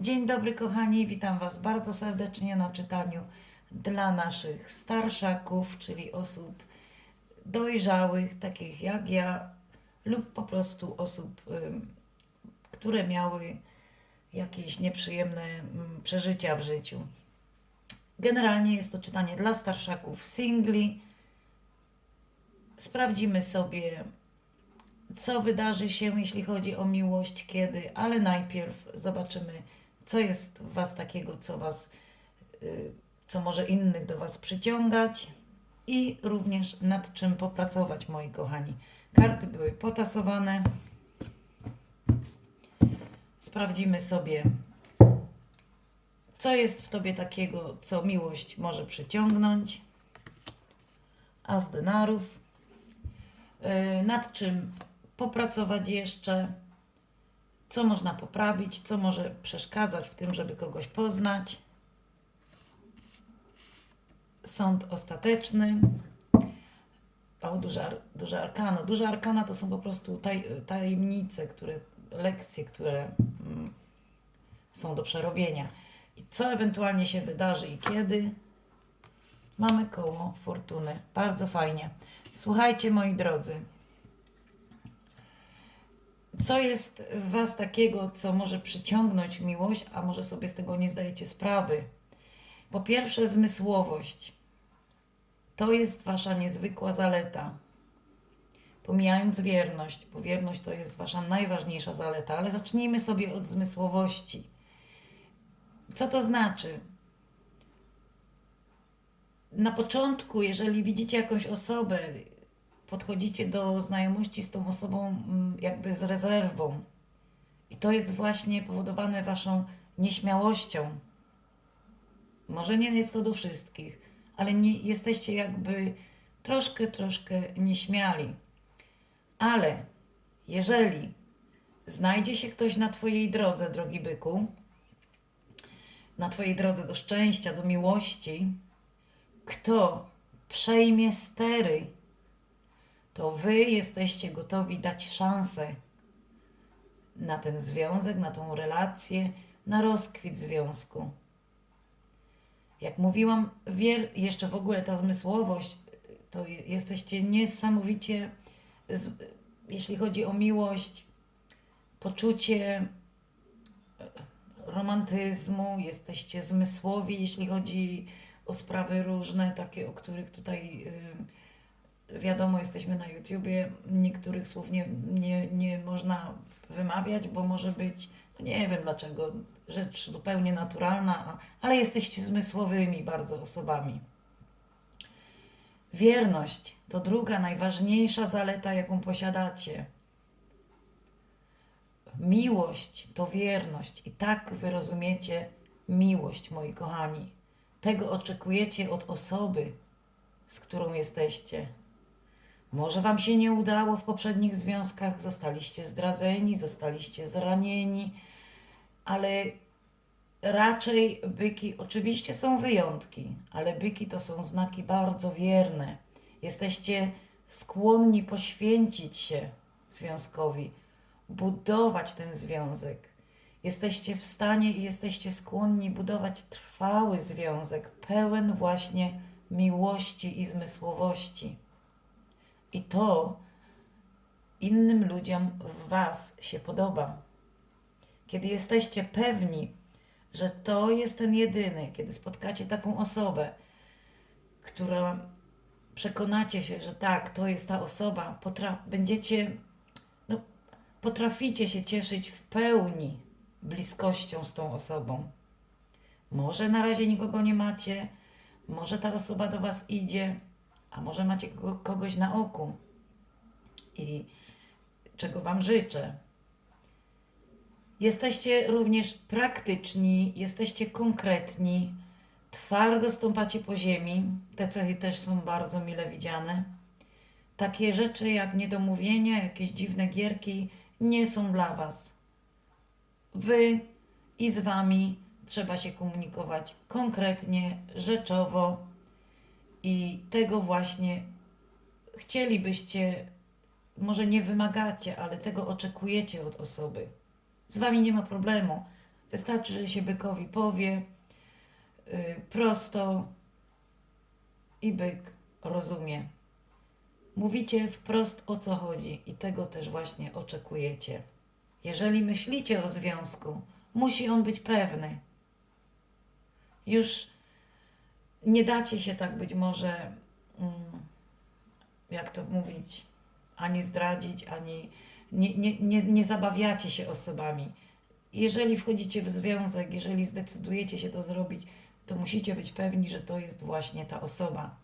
Dzień dobry, kochani, witam Was bardzo serdecznie na czytaniu dla naszych starszaków, czyli osób dojrzałych, takich jak ja, lub po prostu osób, które miały jakieś nieprzyjemne przeżycia w życiu. Generalnie jest to czytanie dla starszaków singli. Sprawdzimy sobie, co wydarzy się, jeśli chodzi o miłość, kiedy, ale najpierw zobaczymy, co jest w Was takiego, co Was, y, co może innych do Was przyciągać i również nad czym popracować, moi kochani. Karty były potasowane. Sprawdzimy sobie, co jest w Tobie takiego, co miłość może przyciągnąć. As denarów. Y, Nad czym popracować jeszcze co można poprawić, co może przeszkadzać w tym, żeby kogoś poznać. Sąd ostateczny. O, duże, duże arkano. Duże arkana to są po prostu taj, tajemnice, które, lekcje, które mm, są do przerobienia. I co ewentualnie się wydarzy i kiedy? Mamy koło fortuny. Bardzo fajnie. Słuchajcie, moi drodzy. Co jest w Was takiego, co może przyciągnąć miłość, a może sobie z tego nie zdajecie sprawy? Po pierwsze, zmysłowość. To jest Wasza niezwykła zaleta. Pomijając wierność, bo wierność to jest Wasza najważniejsza zaleta, ale zacznijmy sobie od zmysłowości. Co to znaczy? Na początku, jeżeli widzicie jakąś osobę, podchodzicie do znajomości z tą osobą mm, jakby z rezerwą. I to jest właśnie powodowane waszą nieśmiałością. Może nie jest to do wszystkich, ale nie, jesteście jakby troszkę, troszkę nieśmiali. Ale jeżeli znajdzie się ktoś na Twojej drodze, drogi byku, na Twojej drodze do szczęścia, do miłości, kto przejmie stery to wy jesteście gotowi dać szansę na ten związek, na tą relację, na rozkwit związku. Jak mówiłam, jeszcze w ogóle ta zmysłowość, to je- jesteście niesamowicie, jeśli chodzi o miłość, poczucie e, romantyzmu, jesteście zmysłowi, jeśli chodzi o sprawy różne, takie, o których tutaj. Yy, wiadomo, jesteśmy na YouTubie, niektórych słów nie, nie, nie można wymawiać, bo może być, no nie wiem dlaczego, rzecz zupełnie naturalna, ale jesteście zmysłowymi bardzo osobami. Wierność to druga najważniejsza zaleta, jaką posiadacie. Miłość to wierność i tak wy rozumiecie miłość, moi kochani. Tego oczekujecie od osoby, z którą jesteście. Może Wam się nie udało w poprzednich związkach, zostaliście zdradzeni, zostaliście zranieni, ale raczej byki, oczywiście są wyjątki, ale byki to są znaki bardzo wierne. Jesteście skłonni poświęcić się związkowi, budować ten związek. Jesteście w stanie i jesteście skłonni budować trwały związek, pełen właśnie miłości i zmysłowości. I to innym ludziom w Was się podoba. Kiedy jesteście pewni, że to jest ten jedyny, kiedy spotkacie taką osobę, która przekonacie się, że tak, to jest ta osoba, będziecie, no, potraficie się cieszyć w pełni bliskością z tą osobą. Może na razie nikogo nie macie, może ta osoba do Was idzie, a może macie kogo- kogoś na oku i czego Wam życzę. Jesteście również praktyczni, jesteście konkretni, twardo stąpacie po ziemi. Te cechy też są bardzo mile widziane. Takie rzeczy jak niedomówienia, jakieś dziwne gierki nie są dla Was. Wy i z Wami trzeba się komunikować konkretnie, rzeczowo i tego właśnie chcielibyście, może nie wymagacie, ale tego oczekujecie od osoby. Z Wami nie ma problemu. Wystarczy, że się bykowi powie y, prosto i byk rozumie. Mówicie wprost o co chodzi i tego też właśnie oczekujecie. Jeżeli myślicie o związku, musi on być pewny. Już nie dacie się tak być może, mm, jak to mówić, ani zdradzić, ani nie, nie, nie, nie zabawiacie się osobami. Jeżeli wchodzicie w związek, jeżeli zdecydujecie się to zrobić, to musicie być pewni, że to jest właśnie ta osoba.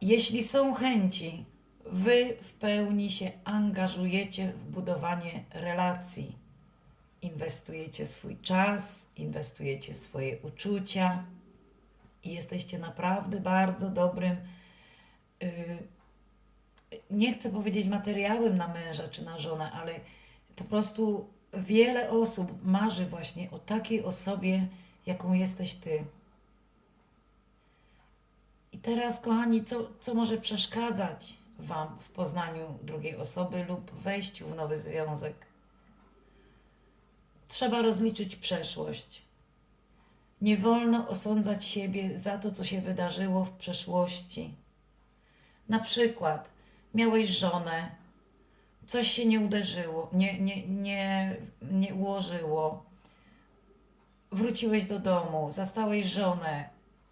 Jeśli są chęci, wy w pełni się angażujecie w budowanie relacji. Inwestujecie swój czas, inwestujecie swoje uczucia i jesteście naprawdę bardzo dobrym, yy, nie chcę powiedzieć materiałem na męża czy na żonę, ale po prostu wiele osób marzy właśnie o takiej osobie, jaką jesteś ty. I teraz, kochani, co, co może przeszkadzać Wam w poznaniu drugiej osoby lub wejściu w nowy związek? Trzeba rozliczyć przeszłość. Nie wolno osądzać siebie za to, co się wydarzyło w przeszłości. Na przykład, miałeś żonę, coś się nie uderzyło, nie, nie, nie, nie ułożyło. Wróciłeś do domu, zastałeś żonę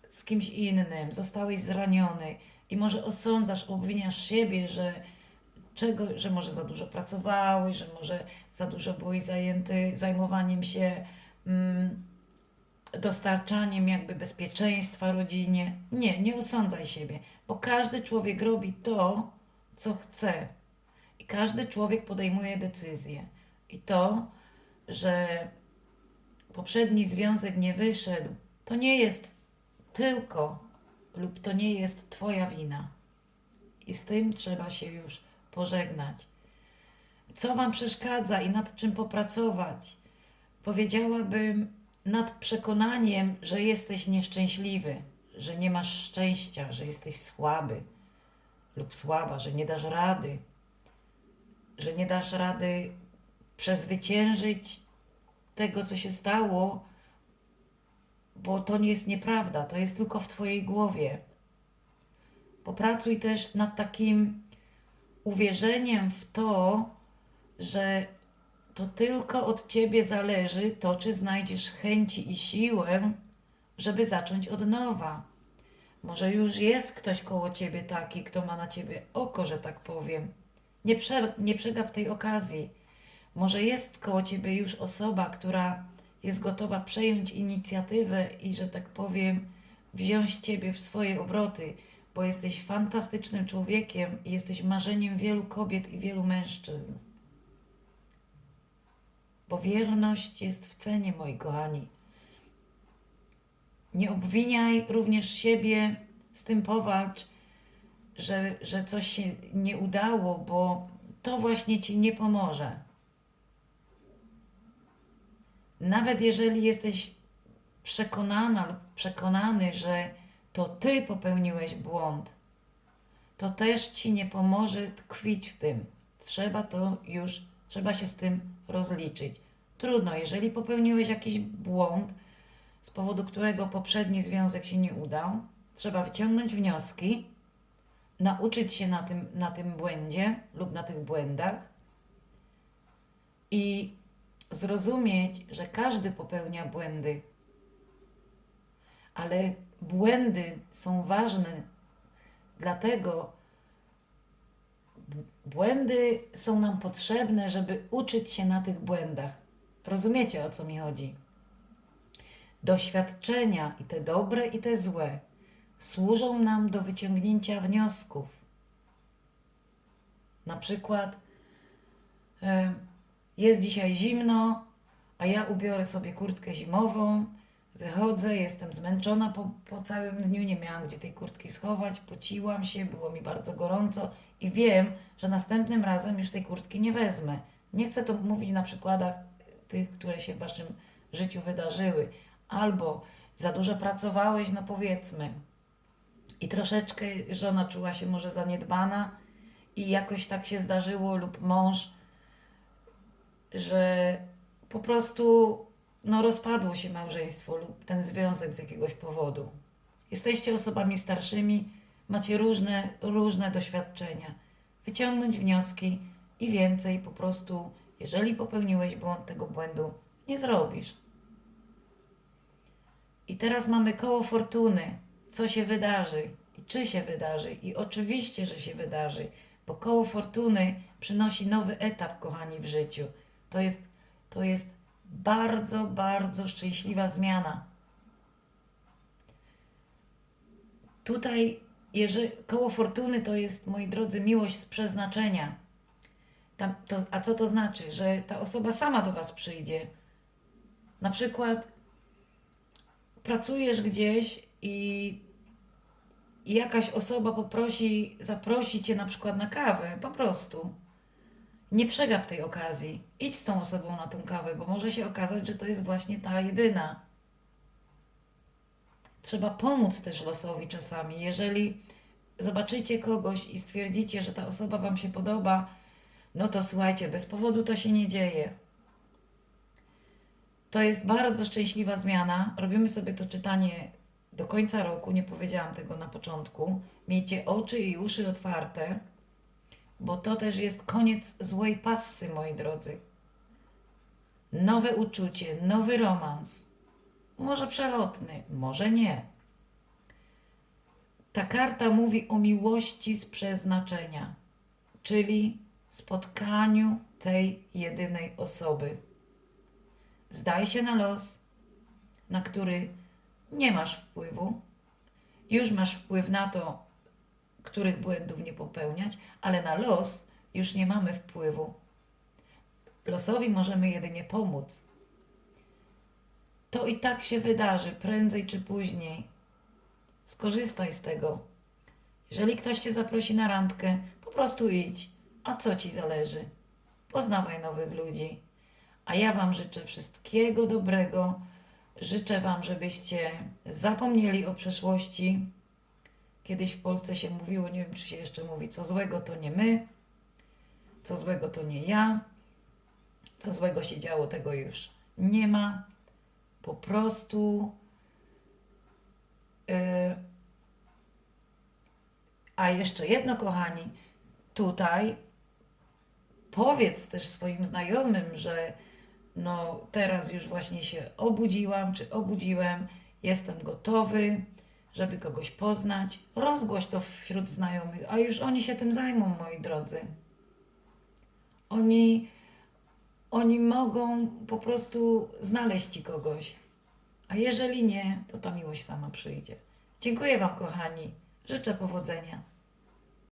z kimś innym, zostałeś zraniony i może osądzasz, obwiniasz siebie, że czego, że może za dużo pracowałeś, że może za dużo byłeś zajęty zajmowaniem się mm, dostarczaniem jakby bezpieczeństwa rodzinie. Nie, nie osądzaj siebie, bo każdy człowiek robi to, co chce. I każdy człowiek podejmuje decyzję. I to, że poprzedni związek nie wyszedł, to nie jest tylko lub to nie jest Twoja wina. I z tym trzeba się już pożegnać. Co Wam przeszkadza i nad czym popracować? Powiedziałabym nad przekonaniem, że jesteś nieszczęśliwy, że nie masz szczęścia, że jesteś słaby lub słaba, że nie dasz rady, że nie dasz rady przezwyciężyć tego, co się stało, bo to nie jest nieprawda, to jest tylko w Twojej głowie. Popracuj też nad takim uwierzeniem w to, że to tylko od Ciebie zależy to, czy znajdziesz chęci i siłę, żeby zacząć od nowa. Może już jest ktoś koło Ciebie taki, kto ma na Ciebie oko, że tak powiem. Nie, prze, nie przegap tej okazji. Może jest koło Ciebie już osoba, która jest gotowa przejąć inicjatywę i, że tak powiem, wziąć Ciebie w swoje obroty, bo jesteś fantastycznym człowiekiem i jesteś marzeniem wielu kobiet i wielu mężczyzn. Bo wierność jest w cenie, moi kochani. Nie obwiniaj również siebie z tym powalcz, że, że coś się nie udało, bo to właśnie Ci nie pomoże. Nawet jeżeli jesteś przekonana lub przekonany, że to Ty popełniłeś błąd, to też Ci nie pomoże tkwić w tym. Trzeba to już, trzeba się z tym rozliczyć. Trudno, jeżeli popełniłeś jakiś błąd, z powodu którego poprzedni związek się nie udał, trzeba wyciągnąć wnioski, nauczyć się na tym, na tym błędzie lub na tych błędach i zrozumieć, że każdy popełnia błędy, ale błędy są ważne, dlatego błędy są nam potrzebne, żeby uczyć się na tych błędach. Rozumiecie o co mi chodzi? Doświadczenia, i te dobre, i te złe, służą nam do wyciągnięcia wniosków. Na przykład, e, jest dzisiaj zimno, a ja ubiorę sobie kurtkę zimową, wychodzę, jestem zmęczona po, po całym dniu, nie miałam gdzie tej kurtki schować, pociłam się, było mi bardzo gorąco i wiem, że następnym razem już tej kurtki nie wezmę. Nie chcę to mówić na przykładach tych, które się w waszym życiu wydarzyły, albo za dużo pracowałeś, no powiedzmy, i troszeczkę żona czuła się może zaniedbana i jakoś tak się zdarzyło, lub mąż, że po prostu no, rozpadło się małżeństwo lub ten związek z jakiegoś powodu. Jesteście osobami starszymi, macie różne, różne doświadczenia. Wyciągnąć wnioski i więcej po prostu, jeżeli popełniłeś błąd, tego błędu nie zrobisz. I teraz mamy koło fortuny. Co się wydarzy i czy się wydarzy. I oczywiście, że się wydarzy, bo koło fortuny przynosi nowy etap, kochani, w życiu. To jest, to jest bardzo, bardzo szczęśliwa zmiana. Tutaj, jeżeli, koło fortuny to jest, moi drodzy, miłość z przeznaczenia. Tam, to, a co to znaczy? Że ta osoba sama do Was przyjdzie. Na przykład pracujesz gdzieś i, i jakaś osoba poprosi, zaprosi cię na przykład na kawę, po prostu. Nie przegap tej okazji. Idź z tą osobą na tą kawę, bo może się okazać, że to jest właśnie ta jedyna. Trzeba pomóc też losowi czasami. Jeżeli zobaczycie kogoś i stwierdzicie, że ta osoba Wam się podoba, no to słuchajcie, bez powodu to się nie dzieje. To jest bardzo szczęśliwa zmiana. Robimy sobie to czytanie do końca roku. Nie powiedziałam tego na początku. Miejcie oczy i uszy otwarte, bo to też jest koniec złej passy, moi drodzy. Nowe uczucie, nowy romans. Może przelotny, może nie. Ta karta mówi o miłości z przeznaczenia, czyli spotkaniu tej jedynej osoby. Zdaj się na los, na który nie masz wpływu. Już masz wpływ na to, których błędów nie popełniać, ale na los już nie mamy wpływu. Losowi możemy jedynie pomóc. To i tak się wydarzy, prędzej czy później. Skorzystaj z tego. Jeżeli ktoś cię zaprosi na randkę, po prostu idź. A co ci zależy? Poznawaj nowych ludzi. A ja Wam życzę wszystkiego dobrego. Życzę Wam, żebyście zapomnieli o przeszłości. Kiedyś w Polsce się mówiło, nie wiem czy się jeszcze mówi, co złego to nie my, co złego to nie ja, co złego się działo, tego już nie ma. Po prostu. Yy, a jeszcze jedno, kochani, tutaj powiedz też swoim znajomym, że no teraz już właśnie się obudziłam, czy obudziłem, jestem gotowy, żeby kogoś poznać. Rozgłoś to wśród znajomych, a już oni się tym zajmą, moi drodzy. Oni, oni mogą po prostu znaleźć ci kogoś. A jeżeli nie, to ta miłość sama przyjdzie. Dziękuję Wam, kochani. Życzę powodzenia.